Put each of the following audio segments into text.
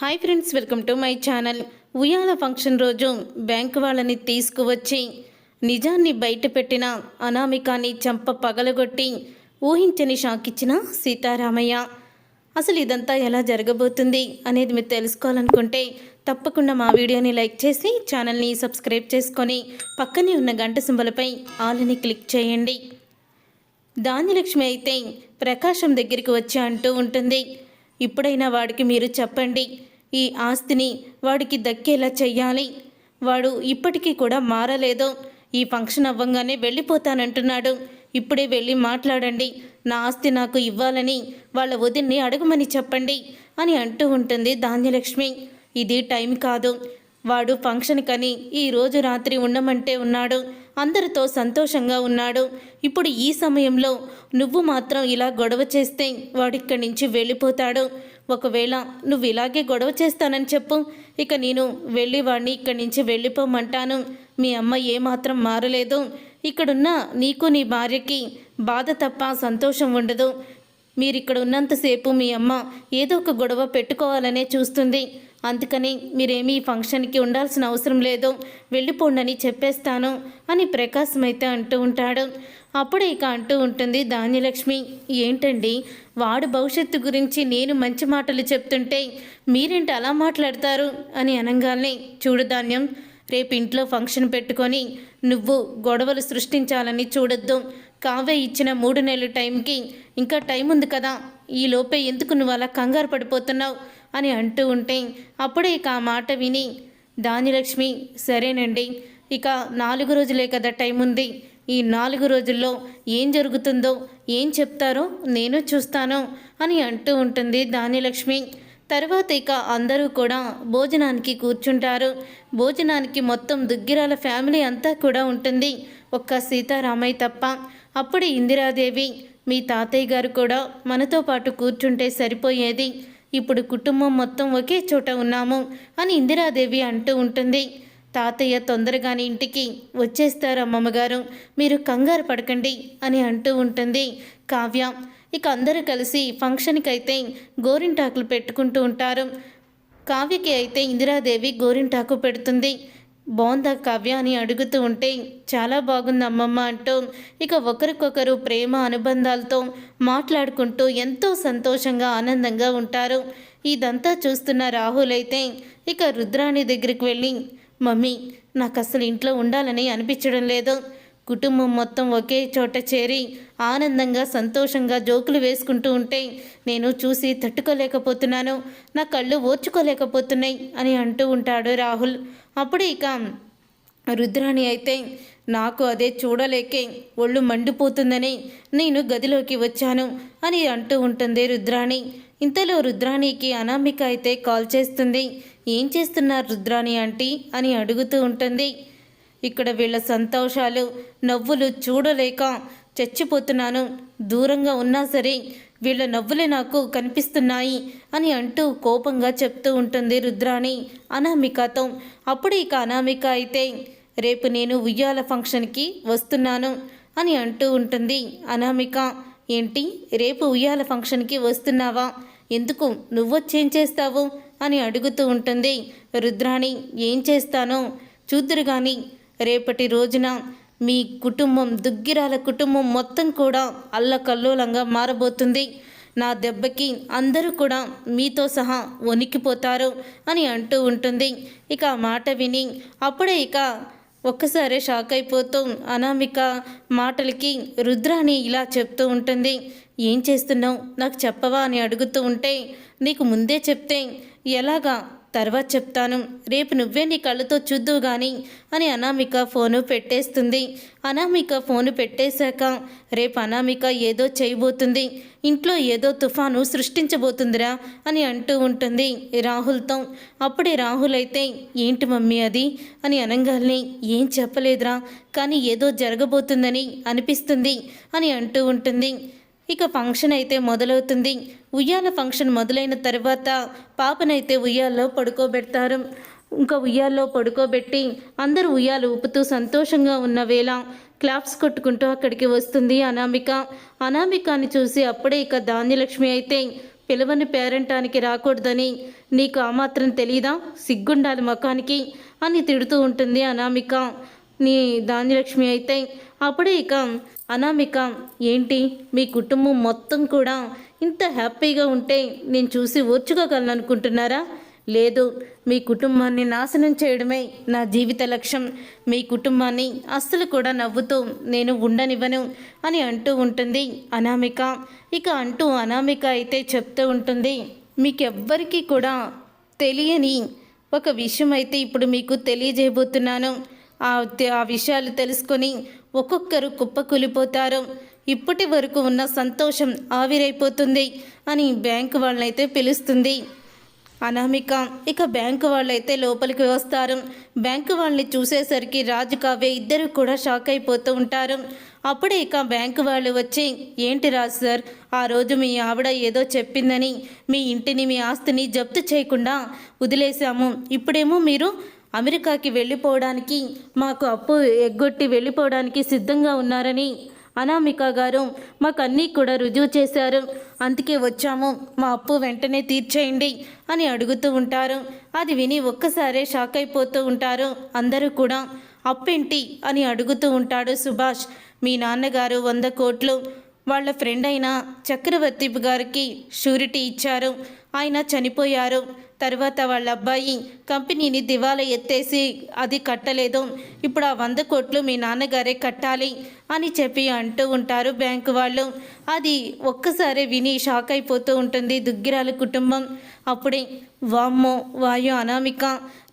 Hi friends welcome to my channel ఉయ్యాల function రోజు bank వాళ్ళని తీసుకువచ్చి నిజాన్ని బయటపెట్టిన అనామికాని చంప పగలగొట్టి ఊహించని షాక్ ఇచ్చిన సీతారామయ్య. అసలు ఇదంతా ఎలా జరగబోతుంది అనేది మీరు తెలుసుకోవాలనుకుంటే తప్పకుండా మా వీడియోని లైక్ చేసి ఛానల్ని సబ్స్క్రైబ్ చేసుకొని పక్కనే ఉన్న గంట సింబలపై ఆల్ని క్లిక్ చేయండి. ధాన్యలక్ష్మి అయితే ప్రకాశం దగ్గరికి వచ్చి అంటూ ఉంటుంది ఇప్పుడైనా వాడికి మీరు చెప్పండి ఈ ఆస్తిని వాడికి దక్కేలా చెయ్యాలి. వాడు ఇప్పటికీ కూడా మారలేదు. ఈ ఫంక్షన్ అవ్వంగానే వెళ్ళిపోతానంటున్నాడు. ఇప్పుడే వెళ్ళి మాట్లాడండి. నా ఆస్తి నాకు ఇవ్వాలని వాళ్ళ వదిన్ని అడగమని చెప్పండి అని అంటూ ఉంటుంది ధాన్యలక్ష్మి. ఇది టైం కాదు. వాడు ఫంక్షన్ కని ఈ రోజు రాత్రి ఉండమంటే ఉన్నాడు. అందరితో సంతోషంగా ఉన్నాడు. ఇప్పుడు ఈ సమయంలో నువ్వు మాత్రం ఇలా గొడవ చేస్తే వాడిక్కడి నుంచి వెళ్ళిపోతాడు. ఒకవేళ నువ్వు ఇలాగే గొడవ చేస్తానని చెప్పు ఇక నేను వెళ్ళి వాడిని ఇక్కడి నుంచి వెళ్ళిపోమంటాను. మీ అమ్మ ఏమాత్రం మారలేదు. ఇక్కడున్న నీకు నీ భార్యకి బాధ తప్ప సంతోషం ఉండదు. మీరు ఇక్కడ ఉన్నంతసేపు మీ అమ్మ ఏదో ఒక గొడవ పెట్టుకోవాలనే చూస్తుంది. అందుకని మీరేమీ ఈ ఫంక్షన్కి ఉండాల్సిన అవసరం లేదు. వెళ్ళిపోండని చెప్పేస్తాను అని ప్రకాశం అయితే అంటూ ఉంటాడు. అప్పుడే ఇక అంటూ ఉంటుంది ధాన్యలక్ష్మి ఏంటండి? వాడు భవిష్యత్తు గురించి నేను మంచి మాటలు చెప్తుంటే మీరేంటి అలా మాట్లాడతారు? అని అనగానే చూడు ధాన్యం రేపు ఇంట్లో ఫంక్షన్ పెట్టుకొని నువ్వు గొడవలు సృష్టించాలని చూడొద్దు. కావే ఇచ్చిన మూడు నెలల టైంకి. ఇంకా టైం ఉంది కదా. ఈ లోపే ఎందుకు నువ్వు అలా కంగారు పడిపోతున్నావు? అని అంటూ ఉంటే అప్పుడే ఇక ఆ మాట విని దానిలక్ష్మి సరేనండి. ఇక నాలుగు రోజులే కదా టైం ఉంది. ఈ నాలుగు రోజుల్లో ఏం జరుగుతుందో ఏం చెప్తారో నేను చూస్తాను అని అంటూ ఉంటుంది దానిలక్ష్మి. తర్వాత ఇక అందరూ కూడా భోజనానికి కూర్చుంటారు. భోజనానికి మొత్తం దుగ్గిరాల ఫ్యామిలీ అంతా కూడా ఉంటుంది. ఒక్క సీతారామయ్య తప్ప. అప్పుడే ఇందిరాదేవి మీ తాతయ్య గారు కూడా మనతో పాటు కూర్చుంటే సరిపోయేది. ఇప్పుడు కుటుంబం మొత్తం ఒకే చోట ఉన్నాము అని ఇందిరాదేవి అంటూ ఉంటుంది. తాతయ్య తొందరగానే ఇంటికి వచ్చేస్తారు అమ్మమ్మగారు. మీరు కంగారు పడకండి అని అంటూ ఉంటుంది. కావ్య ఇక అందరూ కలిసి ఫంక్షన్కి అయితే గోరింటాకులు పెట్టుకుంటూ ఉంటారు. కావ్యకి అయితే ఇందిరాదేవి గోరింటాకు పెడుతుంది. బాగుందా కావ్య అని అడుగుతూ ఉంటే చాలా బాగుంది అమ్మమ్మ అంటూ ఇక ఒకరికొకరు ప్రేమ అనుబంధాలతో మాట్లాడుకుంటూ ఎంతో సంతోషంగా ఆనందంగా ఉంటారు. ఇదంతా చూస్తున్న రాహుల్ అయితే ఇక రుద్రాణి దగ్గరికి వెళ్ళి మమ్మీ నాకు అసలు ఇంట్లో ఉండాలని అనిపించడం లేదు. కుటుంబం మొత్తం ఒకే చోట చేరి ఆనందంగా సంతోషంగా జోకులు వేసుకుంటూ ఉంటే నేను చూసి తట్టుకోలేకపోతున్నాను. నా కళ్ళు ఓర్చుకోలేకపోతున్నాయి అని అంటూ ఉంటాడు రాహుల్. అప్పుడు ఇక రుద్రాణి అయితే నాకు అదే చూడలేకే ఒళ్ళు మండిపోతుందని నేను గదిలోకి వచ్చాను అని అంటూ ఉంటుంది రుద్రాణి. ఇంతలో రుద్రాణికి అనామిక అయితే కాల్ చేస్తుంది. ఏం చేస్తున్నారు రుద్రాణి ఆంటీ? అని అడుగుతూ ఉంటుంది. ఇక్కడ వీళ్ళ సంతోషాలు నవ్వులు చూడలేక చచ్చిపోతున్నాను. దూరంగా ఉన్నా సరే వీళ్ళ నవ్వులే నాకు కనిపిస్తున్నాయి అని అంటూ కోపంగా చెప్తూ ఉంటుంది రుద్రాణి. అనామికతో అప్పుడు ఇక అనామిక అయితే రేపు నేను ఉయ్యాల ఫంక్షన్కి వస్తున్నాను అని అంటూ ఉంటుంది అనామిక. ఏంటి రేపు ఉయ్యాల ఫంక్షన్కి వస్తున్నావా? ఎందుకు నువ్వొచ్చేం చేస్తావు? అని అడుగుతూ ఉంటుంది రుద్రాణి. ఏం చేస్తానో? చూద్దురు కానీ రేపటి రోజున మీ కుటుంబం దుగ్గిరాల కుటుంబం మొత్తం కూడా అల్లకల్లోలంగా మారబోతుంది. నా దెబ్బకి అందరూ కూడా మీతో సహా వణికిపోతారు అని అంటూ ఉంటుంది. ఇక ఆ మాట విని అప్పుడే ఇక ఒక్కసారి షాక్ అయిపోతూ అనామిక మాటలకి రుద్రాని ఇలా చెప్తూ ఉంటుంది. ఏం చేస్తున్నావు? నాకు చెప్పవా? అని అడుగుతూ ఉంటే నీకు ముందే చెప్తే ఎలాగా తర్వాత చెప్తాను. రేపు నువ్వే నీ కళ్ళతో చూద్దువు గాని అని అనామిక ఫోను పెట్టేస్తుంది. అనామిక ఫోను పెట్టేశాక రేపు అనామిక ఏదో చేయబోతుంది. ఇంట్లో ఏదో తుఫాను సృష్టించబోతుందిరా అని అంటూ ఉంటుంది రాహుల్తో. అప్పుడే రాహుల్ అయితే ఏంటి మమ్మీ అది? అని అనంగాల్ని ఏం చెప్పలేదురా కానీ ఏదో జరగబోతుందని అనిపిస్తుంది అని అంటూ ఉంటుంది. ఇక ఫంక్షన్ అయితే మొదలవుతుంది. ఉయ్యాల ఫంక్షన్ మొదలైన తర్వాత పాపనైతే ఉయ్యాల్లో పడుకోబెడతారు. ఇంకా ఉయ్యాల్లో పడుకోబెట్టి అందరూ ఉయ్యాలు ఊపుతూ సంతోషంగా ఉన్న వేళ క్లాప్స్ కొట్టుకుంటూ అక్కడికి వస్తుంది అనామిక. అనామికాని చూసి అప్పుడే ఇక ధాన్యలక్ష్మి అయితే పిలవని పేరంటానికి రాకూడదని నీకు ఆ మాత్రం తెలీదా? సిగ్గుండాలి ముఖానికి అని తిడుతూ ఉంటుంది అనామిక. నీ ధాన్యలక్ష్మి అయితే అప్పుడే ఇక అనామిక ఏంటి? మీ కుటుంబం మొత్తం కూడా ఇంత హ్యాపీగా ఉంటే నేను చూసి ఓర్చుకోగలను అనుకుంటున్నారా లేదు మీ కుటుంబాన్ని నాశనం చేయడమే నా జీవిత లక్ష్యం. మీ కుటుంబాన్ని అస్సలు కూడా నవ్వుతూ నేను ఉండనివ్వను అని అంటూ ఉంటుంది అనామిక. ఇక అంటూ అనామిక అయితే చెప్తూ ఉంటుంది మీకెవ్వరికీ కూడా తెలియని ఒక విషయం అయితే ఇప్పుడు మీకు తెలియజేయబోతున్నాను. ఆ ఆ విషయాలు తెలుసుకొని ఒక్కొక్కరు కుప్పకూలిపోతారు. ఇప్పటి వరకు ఉన్న సంతోషం ఆవిరైపోతుంది అని బ్యాంకు వాళ్ళనైతే పిలుస్తుంది. అనామిక ఇక బ్యాంకు వాళ్ళైతే లోపలికి వస్తారు. బ్యాంకు వాళ్ళని చూసేసరికి రాజు కావ్య ఇద్దరు కూడా షాక్ అయిపోతూ ఉంటారు. అప్పుడే ఇక బ్యాంకు వాళ్ళు వచ్చి ఏంటి రాజు సార్ ఆ రోజు మీ ఆవిడ ఏదో చెప్పిందని మీ ఇంటిని మీ ఆస్తిని జప్తు చేయకుండా వదిలేశాము. ఇప్పుడేమో మీరు అమెరికాకి వెళ్ళిపోవడానికి మాకు అప్పు ఎగ్గొట్టి వెళ్ళిపోవడానికి సిద్ధంగా ఉన్నారని అనామిక గారు మాకు అన్నీ కూడా రుజువు చేశారు. అందుకే వచ్చాము. మా అప్పు వెంటనే తీర్చేయండి అని అడుగుతూ ఉంటారు. అది విని ఒక్కసారే షాక్ అయిపోతూ ఉంటారు. అందరూ కూడా అప్పేంటి అని అడుగుతూ ఉంటాడు సుభాష్. మీ నాన్నగారు వంద కోట్లు. వాళ్ళ ఫ్రెండ్ అయిన చక్రవర్తి గారికి షూరిటీ ఇచ్చారు. ఆయన చనిపోయారు. తర్వాత వాళ్ళ అబ్బాయి కంపెనీని దివాలా ఎత్తేసి అది కట్టలేదు. ఇప్పుడు ఆ వంద కోట్లు మీ నాన్నగారే కట్టాలి అని చెప్పి అంటూ ఉంటారు బ్యాంకు వాళ్ళు. అది ఒక్కసారి విని షాక్ అయిపోతూ ఉంటుంది దుగ్గిరాల కుటుంబం. అప్పుడే వామ్మో వాయు అనామిక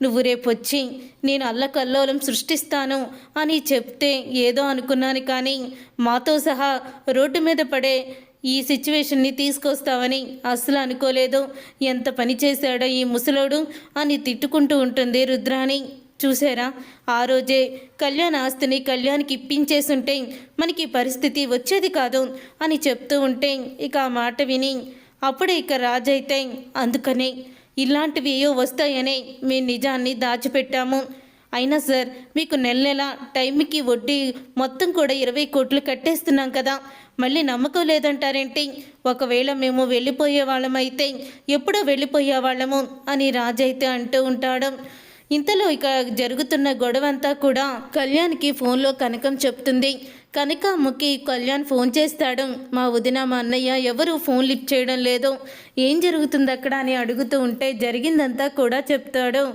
నువ్వు రేపొచ్చి నేను అల్లకల్లోలం సృష్టిస్తాను అని చెప్తే ఏదో అనుకున్నాను కానీ మాతో సహా రోడ్డు మీద పడే ఈ సిచ్యువేషన్ని తీసుకొస్తావని అస్సలు అనుకోలేదు. ఎంత పని చేశాడో ఈ ముసలోడు అని తిట్టుకుంటూ ఉంటుంది రుద్రాణి. చూసారా ఆ రోజే కళ్యాణ్ ఆస్తిని కళ్యాణ్కి ఇప్పించేసుంటే మనకి పరిస్థితి వచ్చేది కాదు అని చెప్తూ ఉంటే ఇక ఆ మాట విని అప్పుడే ఇక రాజైతే అందుకనే ఇలాంటివి ఏవో వస్తాయనే మేము నిజాన్ని దాచిపెట్టాము. అయినా సార్ మీకు నెల నెల టైంకి వడ్డీ మొత్తం కూడా ఇరవై కోట్లు కట్టేస్తున్నాం కదా. మళ్ళీ నమ్మకం లేదంటారేంటి? ఒకవేళ మేము వెళ్ళిపోయే వాళ్ళమైతే ఎప్పుడో వెళ్ళిపోయే వాళ్ళము అని రాజైతే అంటూ ఉంటాడు. ఇంతలో ఇక జరుగుతున్న గొడవంతా కూడా కళ్యాణ్కి ఫోన్లో కనకం చెప్తుంది. కనకమ్మకి కళ్యాణ్ ఫోన్ చేస్తాడు. మా వదిన మా అన్నయ్య ఎవరు ఫోన్ లిఫ్ట్ చేయడం లేదు. ఏం జరుగుతుంది అక్కడ? అని అడుగుతూ ఉంటే జరిగిందంతా కూడా చెప్తాడు.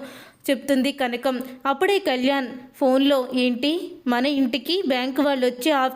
చెప్తుంది కనకం. అప్పుడే కళ్యాణ్ ఫోన్లో ఏంటి? మన ఇంటికి బ్యాంకు వాళ్ళు వచ్చి ఆ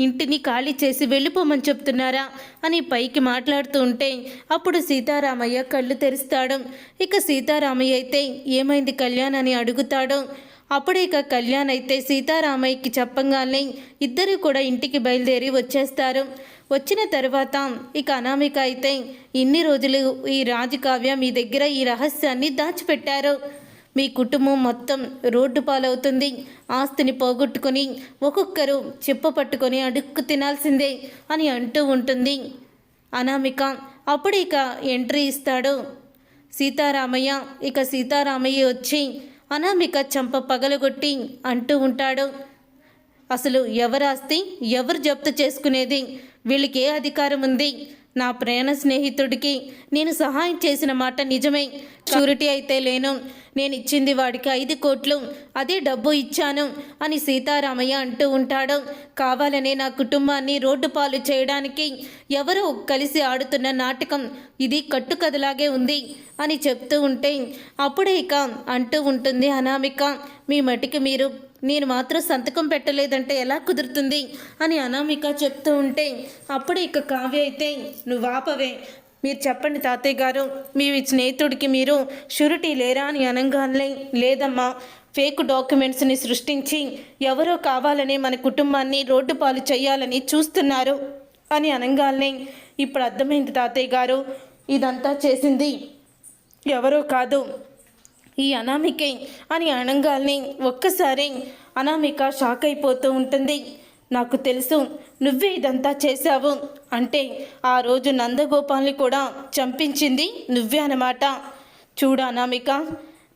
ఇంటిని ఖాళీ చేసి వెళ్ళిపోమని చెప్తున్నారా? అని పైకి మాట్లాడుతూ ఉంటే అప్పుడు సీతారామయ్య కళ్ళు తెరుస్తాడు. ఇక సీతారామయ్య అయితే ఏమైంది కళ్యాణ్? అని అడుగుతాడు. అప్పుడే ఇక కళ్యాణ్ అయితే సీతారామయ్యకి చెప్పంగానే ఇద్దరు కూడా ఇంటికి బయలుదేరి వచ్చేస్తారు. వచ్చిన తర్వాత ఇక అనామిక అయితే ఇన్ని రోజులు ఈ రాజకావ్య మీ దగ్గర ఈ రహస్యాన్ని దాచిపెట్టారు. మీ కుటుంబం మొత్తం రోడ్డు పాలవుతుంది. ఆస్తిని పోగొట్టుకొని ఒక్కొక్కరు చెప్పు పట్టుకొని అడుక్కు తినాల్సిందే అని అంటూ ఉంటుంది. అనామిక అప్పుడు ఇక ఎంట్రీ ఇస్తాడు. సీతారామయ్య ఇక సీతారామయ్య వచ్చి అనామిక చంప పగలగొట్టి అంటూ ఉంటాడు. అసలు ఎవరాస్తి ఎవరు జప్తు చేసుకునేది? వీళ్ళకి ఏ అధికారం ఉంది? నా ప్రేమ స్నేహితుడికి నేను సహాయం చేసిన మాట నిజమే. షూరిటీ అయితే లేను. నేను ఇచ్చింది వాడికి ఐదు కోట్లు. అదే డబ్బు ఇచ్చాను అని సీతారామయ్య అంటూ ఉంటాడు. కావాలనే నా కుటుంబాన్ని రోడ్డు పాలు చేయడానికి ఎవరో కలిసి ఆడుతున్న నాటకం ఇది కట్టుకథలాగే ఉంది అని చెప్తూ ఉంటే అప్పుడే ఇక అంటూ ఉంటుంది అనామిక మీ మటికి మీరు నేను మాత్రం సంతకం పెట్టలేదంటే ఎలా కుదురుతుంది అని అనామిక చెప్తూ ఉంటే అప్పుడు ఇక కావ్య అయితే నువ్వు ఆపవే. మీరు చెప్పండి తాతయ్య గారు. మీ స్నేహితుడికి మీరు షూరిటీ లేరా అని అనగానే లేదమ్మా. ఫేక్ డాక్యుమెంట్స్ని సృష్టించి ఎవరో కావాలని మన కుటుంబాన్ని రోడ్డు పాలు చేయాలని చూస్తున్నారు అని అనగానే ఇప్పుడు అర్థమైంది తాతయ్య గారు. ఇదంతా చేసింది ఎవరో కాదు. ఈ అనామికే అని అనగానే ఒక్కసారి అనామిక షాక్ అయిపోతూ ఉంటుంది. నాకు తెలుసు నువ్వే ఇదంతా చేశావు అంటే ఆ రోజు నందగోపాల్ని కూడా చంపించింది నువ్వే అన్నమాట. చూడు అనామిక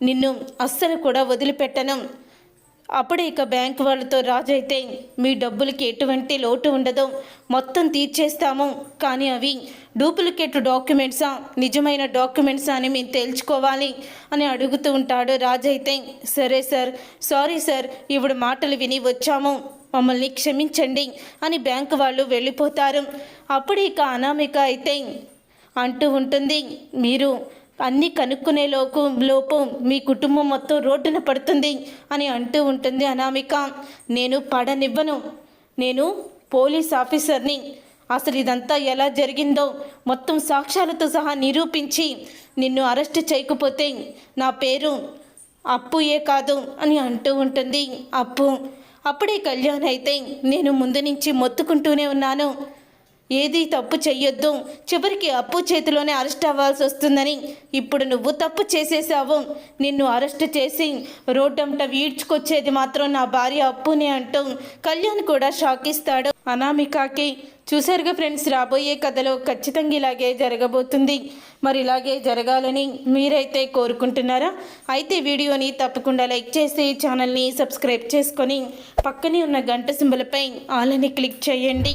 నిన్ను అస్సలు కూడా వదిలిపెట్టను. అప్పుడు ఇక బ్యాంక్ వాళ్ళతో రాజు అయితే మీ డబ్బులకి ఎటువంటి లోటు ఉండదు. మొత్తం తీర్చేస్తాము. కానీ అవి డూప్లికేట్ డాక్యుమెంట్సా? నిజమైన డాక్యుమెంట్సా అని మేము తేల్చుకోవాలి అని అడుగుతూ ఉంటాడు రాజు అయితే సరే సార్ సారీ సార్ ఇప్పుడు మాటలు విని వచ్చాము. మమ్మల్ని క్షమించండి అని బ్యాంకు వాళ్ళు వెళ్ళిపోతారు. అప్పుడు ఇక అనామిక అయితే అంటూ ఉంటుంది మీరు అన్నీ కనుక్కునే లోపు లోపు మీ కుటుంబం మొత్తం రోడ్డున పడుతుంది అని అంటూ ఉంటుంది అనామిక. నేను పడనివ్వను. నేను పోలీస్ ఆఫీసర్ని. అసలు ఇదంతా ఎలా జరిగిందో మొత్తం సాక్ష్యాలతో సహా నిరూపించి నిన్ను అరెస్ట్ చేయకపోతే నా పేరు అప్పుయే కాదు అని అంటూ ఉంటుంది అప్పు. అప్పుడే కళ్యాణ్ అయితే నేను ముందు నుంచి మొత్తుకుంటూనే ఉన్నాను. ఏది తప్పు చెయ్యొద్దు. చివరికి అప్పు చేతిలోనే అరెస్ట్ అవ్వాల్సి వస్తుందని ఇప్పుడు నువ్వు తప్పు చేసేసావు నిన్ను అరెస్ట్ చేసి రోడ్డంట ఈడ్చుకొచ్చేది మాత్రం నా భార్య అప్పుని అంటూ కళ్యాణ్ కూడా షాక్ ఇస్తాడు. అనామికాకి చూసారుగా ఫ్రెండ్స్ రాబోయే కథలో ఖచ్చితంగా ఇలాగే జరగబోతుంది. మరి ఇలాగే జరగాలని మీరైతే కోరుకుంటున్నారా? అయితే వీడియోని తప్పకుండా లైక్ చేసి ఛానల్ని సబ్స్క్రైబ్ చేసుకొని పక్కనే ఉన్న గంట సింబలపై ఆలని క్లిక్ చేయండి.